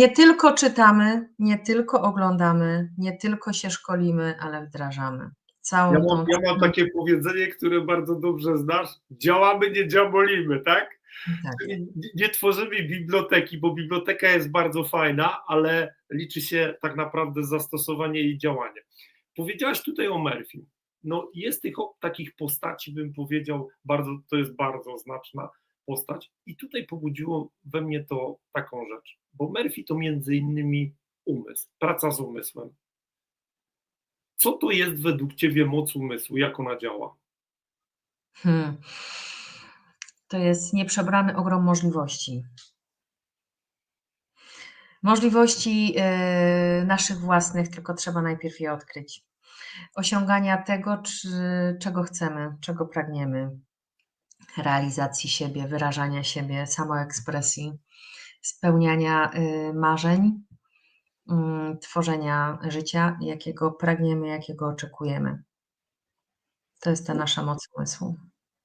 Nie tylko czytamy, nie tylko oglądamy, nie tylko się szkolimy, ale wdrażamy. Całą Ja tą mam, ja mam takie powiedzenie, które bardzo dobrze znasz. Działamy, nie dziabolimy, tak? tak. Nie- nie tworzymy biblioteki, bo biblioteka jest bardzo fajna, ale liczy się tak naprawdę zastosowanie i działanie. Powiedziałaś tutaj o Murphy. No jest tych takich postaci, bym powiedział, bardzo, to jest bardzo znaczna postać. I tutaj pobudziło we mnie to taką rzecz, bo Murphy to między innymi umysł, praca z umysłem. Co to jest według Ciebie moc umysłu? Jak ona działa? Hmm. To jest nieprzebrany ogrom możliwości. Możliwości e, naszych własnych, tylko trzeba najpierw je odkryć. Osiągania tego, czy, czego chcemy, czego pragniemy, realizacji siebie, wyrażania siebie, samoekspresji, spełniania e, marzeń, mm, tworzenia życia, jakiego pragniemy, jakiego oczekujemy. To jest ta nasza moc umysłu.